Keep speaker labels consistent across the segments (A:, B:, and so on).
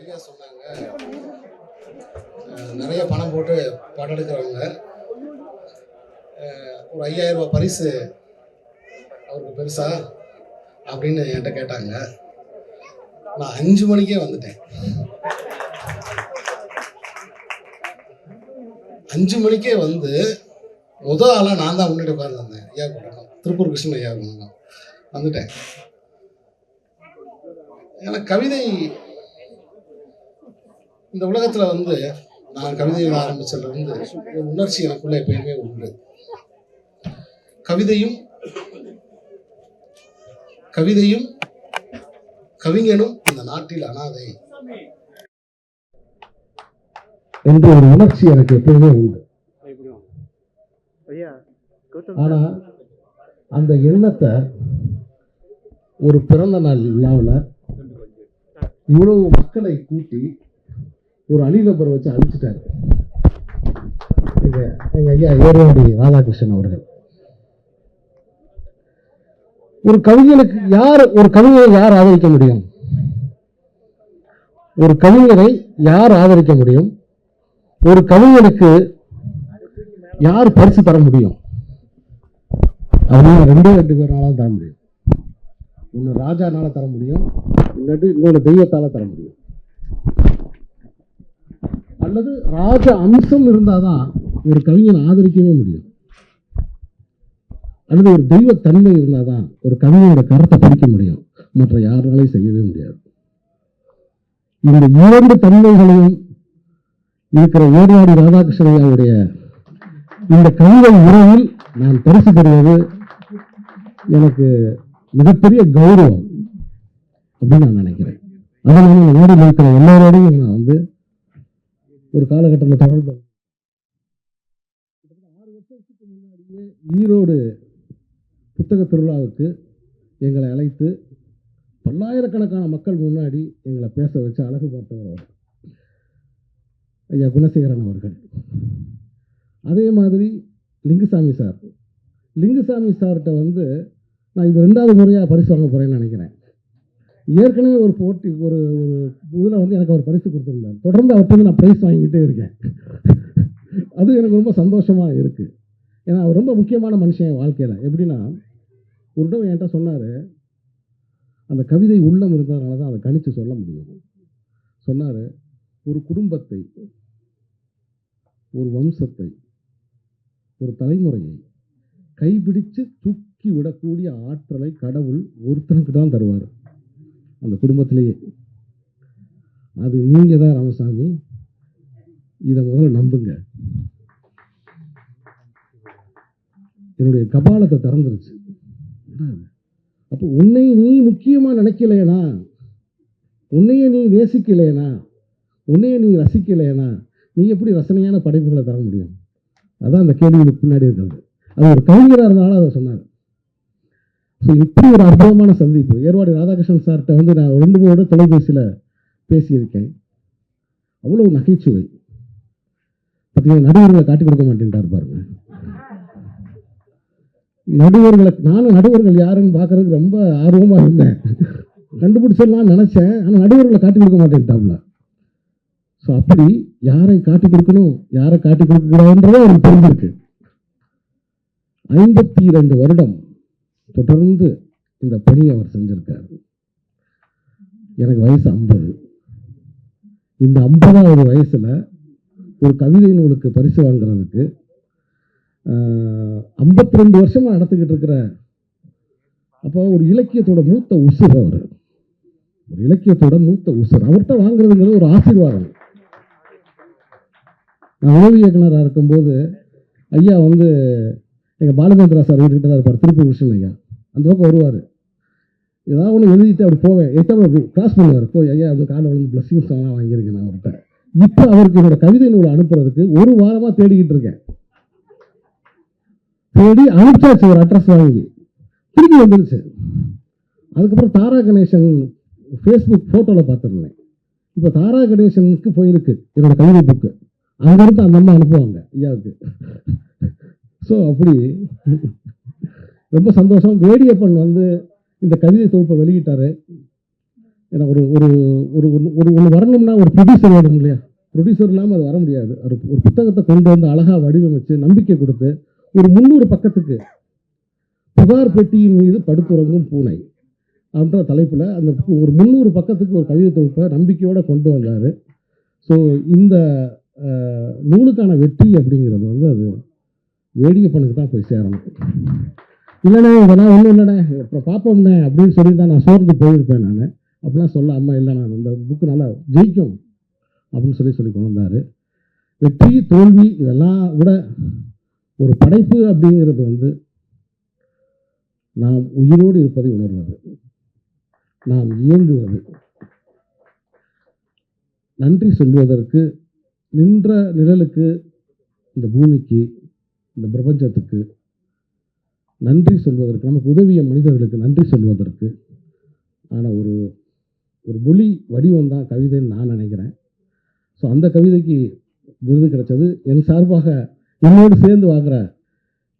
A: ஐயா சொன்னாங்க. நிறைய பணம் போட்டு படம் எடுக்கிறவங்க ஒரு ஐயாயிரம் ரூபாய் பரிசு அவருக்கு பெருசா அப்படின்னு என்கிட்ட கேட்டாங்க. நான் அஞ்சு மணிக்கே வந்துட்டேன். அஞ்சு மணிக்கே வந்து முத ஆளாக நான் தான் முன்னாடி உட்காந்துருந்தேன் ஐயா வணக்கம் திருப்பூர் கிருஷ்ணன் ஐயா வணக்கம் வந்துட்டேன். எனக்கு கவிதை இந்த உலகத்தில் வந்து நான் கவிதை எழுத ஆரம்பிச்சதுலேருந்து ஒரு உணர்ச்சி எனக்குள்ள எப்பயுமே உண்டு. கவிதையும் கவிதையும் கவிஞனும் இந்த நாட்டில் அனாதை. என்ற ஒரு உணர்ச்சி எனக்கு எப்பயுமே உண்டு.
B: ஐயா கௌதம்
A: ஆனா அந்த எண்ணத்தை ஒரு பிறந்த நாள் விழாவில் இவ்வளவு மக்களை கூட்டி ஒரு அணிநபரை வச்சு அழிச்சிட்டாரு. எங்க எங்க ஐயா ஏரோடி ராதாகிருஷ்ணன் அவர்கள். ஒரு கவிஞனுக்கு யார் ஒரு கவிஞரை யார் ஆதரிக்க முடியும்? ஒரு கவிஞரை யார் ஆதரிக்க முடியும்? ஒரு கவிஞனுக்கு யார் பரிசு தர முடியும்? அப்படின்னு ரெண்டே ரெண்டு பேரால தர முடியும். ஒன்று ராஜானால தர முடியும். இல்லாட்டி இன்னொன்று தெய்வத்தால தர முடியும். அல்லது ராஜ அம்சம் இருந்தாதான் ஒரு கவிஞனை ஆதரிக்கவே முடியும். அல்லது ஒரு தெய்வ தெய்வத்தன்மை இருந்தாதான் ஒரு கவிஞனோட கருத்தை படிக்க முடியும். மற்ற யாராலையும் செய்யவே முடியாது. இந்த இரண்டு தன்மைகளையும் இருக்கிற ஏர்வாடி ராதாகிருஷ்ணனுடைய இந்த கவிதை உறவில் நான் பரிசு பெறுவது எனக்கு மிகப்பெரிய கௌரவம் அப்படின்னு நான் நினைக்கிறேன். அதனால நான் ஓடி இருக்கிற எல்லாரோடையும் நான் வந்து ஒரு காலகட்டத்தில் தொடர்பு. ஆறு வருஷத்துக்கு முன்னாடியே ஈரோடு புத்தக திருவிழாவுக்கு எங்களை அழைத்து பல்லாயிரக்கணக்கான மக்கள் முன்னாடி எங்களை பேச வச்சு அழகு பார்த்தவர் அவர் ஐயா குணசேகரன் அவர்கள். அதே மாதிரி லிங்குசாமி சார். லிங்குசாமி சார்கிட்ட வந்து நான் இது ரெண்டாவது முறையாக பரிசு வாங்க போகிறேன்னு நினைக்கிறேன். ஏற்கனவே ஒரு போட்டி ஒரு ஒரு இதில் வந்து எனக்கு அவர் பரிசு கொடுத்துருந்தார். தொடர்ந்து அவர்கிட்ட நான் ப்ரைஸ் வாங்கிக்கிட்டே இருக்கேன். அது எனக்கு ரொம்ப சந்தோஷமாக இருக்குது ஏன்னா அவர் ரொம்ப முக்கியமான மனுஷன் என் வாழ்க்கையில். எப்படின்னா ஒரு தடவை என்கிட்ட சொன்னார் அந்த கவிதை உள்ளம் இருந்ததுனால தான் அதை கணித்து சொல்ல முடியும். சொன்னார் ஒரு குடும்பத்தை ஒரு வம்சத்தை ஒரு தலைமுறையை கைபிடிச்சு தூக்கி விடக்கூடிய ஆற்றலை கடவுள் ஒருத்தனுக்கு தான் தருவார். அந்த குடும்பத்திலேயே. அது நீங்கள் தான் ராமசாமி. இதை முதல்ல நம்புங்க. என்னுடைய கபாலத்தை திறந்துருச்சு. அப்போ உன்னை நீ முக்கியமாக நினைக்கலையனா? உன்னைய நீ நேசிக்கலையனா? உன்னைய நீ ரசிக்கலையனா? நீ எப்படி ரசனையான படைப்புகளை தர முடியும்? அதான் அந்த கேள்விகளுக்கு பின்னாடி இருக்கிறது. அது ஒரு கவிஞராக இருந்தாலும் அதை சொன்னார். ஸோ இப்படி ஒரு அற்புதமான சந்திப்பு. ஏர்வாடி ராதாகிருஷ்ணன் சார்கிட்ட வந்து நான் ரெண்டு மூணு தொலைபேசியில் பேசியிருக்கேன். அவ்வளோ நகைச்சுவை. பார்த்தீங்கன்னா நடுவர்களை காட்டி கொடுக்க மாட்டேன்ட்டார் பாருங்க. நடுவர்களை நானும் நடுவர்கள் யாருன்னு பார்க்கறதுக்கு ரொம்ப ஆர்வமாக இருந்தேன். கண்டுபிடிச்சிடலாம் நினச்சேன். ஆனால் நடுவர்களை காட்டி கொடுக்க மாட்டேன்ட்டாப்ல. ஸோ அப்படி யாரை காட்டி கொடுக்கணும் யாரை காட்டி கொடுக்கக்கூடாதுன்றதே அவருக்கு தெரிஞ்சிருக்கு. ஐம்பத்தி இரண்டு வருடம் தொடர்ந்து இந்த பணியை அவர் செஞ்சுருக்கார். எனக்கு வயசு ஐம்பது. இந்த ஐம்பதாவது வயசில் ஒரு கவிதை நூலுக்கு பரிசு வாங்குறதுக்கு ஐம்பத்தி ரெண்டு வருஷமாக நடத்திக்கிட்டு இருக்கிற அப்போ ஒரு இலக்கியத்தோட மூத்த உசுர் அவர். ஒரு இலக்கியத்தோட மூத்த உசுர். அவர்கிட்ட வாங்குறதுங்கிறது ஒரு ஆசீர்வாதம். நான் உதவி இயக்குனராக இருக்கும்போது ஐயா வந்து எங்கள் பாலமேந்திரா சார் வீட்டுக்கிட்ட தான் இருப்பார். திருப்பூர் விஷயம் ஐயா. அந்த பக்கம் வருவார். ஏதாவது ஒன்று எழுதிட்டு அப்படி போவேன். எத்தனை அப்படி கிராஸ் பண்ணுவார். போய் ஐயா அந்த காலை விழுந்து பிளஸ்ஸிங்ஸ் எல்லாம் வாங்கியிருக்கேன் நான் அவர்கிட்ட இப்போ அவருக்கு என்னோட கவிதை நூலை அனுப்புறதுக்கு ஒரு வாரமாக தேடிக்கிட்டு இருக்கேன். தேடி அனுப்பிச்சாச்சு ஒரு அட்ரஸ் வாங்கி. திருப்பி வந்துருச்சு. அதுக்கப்புறம் தாரா கணேசன் ஃபேஸ்புக் ஃபோட்டோவில் பார்த்துருந்தேன். இப்போ தாரா கணேசனுக்கு போயிருக்கு என்னோட கவிதை புக்கு அங்கேருந்து அந்த அம்மா அனுப்புவாங்க ஐயாவுக்கு. ஸோ அப்படி ரொம்ப சந்தோஷம். வேடியப்பன் வந்து இந்த கவிதை தொகுப்பை வெளியிட்டார். ஏன்னா ஒரு ஒரு ஒரு ஒரு- ஒரு ஒன்று வரணும்னா ஒரு ப்ரொடியூசர் வேணும் இல்லையா? ப்ரொடியூசர் இல்லாமல் அது வர முடியாது. ஒரு ஒரு புத்தகத்தை கொண்டு வந்து அழகாக வடிவமைச்சு நம்பிக்கை கொடுத்து ஒரு முந்நூறு பக்கத்துக்கு புகார் பெட்டியின் மீது படுத்துறங்கும் பூனை அப்படின்ற தலைப்பில் அந்த ஒரு முந்நூறு பக்கத்துக்கு ஒரு கவிதை தொகுப்பை நம்பிக்கையோடு கொண்டு வந்தார். ஸோ இந்த நூலுக்கான வெற்றி அப்படிங்கிறது வந்து அது வேடிக்கை பண்ணுக்கு தான் போய் சேரணும். இல்லைண்ணே இதெல்லாம் ஒன்றும் இல்லைண்ணே அப்புறம் பார்ப்போம்ண்ணே அப்படின்னு சொல்லி தான் நான் சோர்ந்து போயிருப்பேன் நான். அப்படிலாம் சொல்ல அம்மா இல்லை நான் இந்த புக்கு நல்லா ஜெயிக்கும் அப்படின்னு சொல்லி சொல்லி கொண்டு வந்தார். வெற்றி தோல்வி இதெல்லாம் விட ஒரு படைப்பு அப்படிங்கிறது வந்து நாம் உயிரோடு இருப்பதை உணர்வது. நாம் இயங்குவது. நன்றி சொல்வதற்கு நின்ற நிழலுக்கு இந்த பூமிக்கு இந்த பிரபஞ்சத்துக்கு நன்றி சொல்வதற்கு நமக்கு உதவிய மனிதர்களுக்கு நன்றி சொல்வதற்கு ஆன ஒரு ஒரு மொழி வடிவம் தான் கவிதைன்னு நான் நினைக்கிறேன். ஸோ அந்த கவிதைக்கு விருது கிடைச்சது. என் சார்பாக என்னோடு சேர்ந்து வாங்குற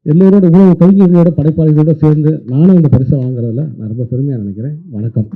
A: எல்லோரோட உணவு கவிஞர்களோட படைப்பாளிகளோட சேர்ந்து நானும் இந்த பரிசை வாங்குறதுல நான் ரொம்ப பெருமையாக நினைக்கிறேன். வணக்கம்.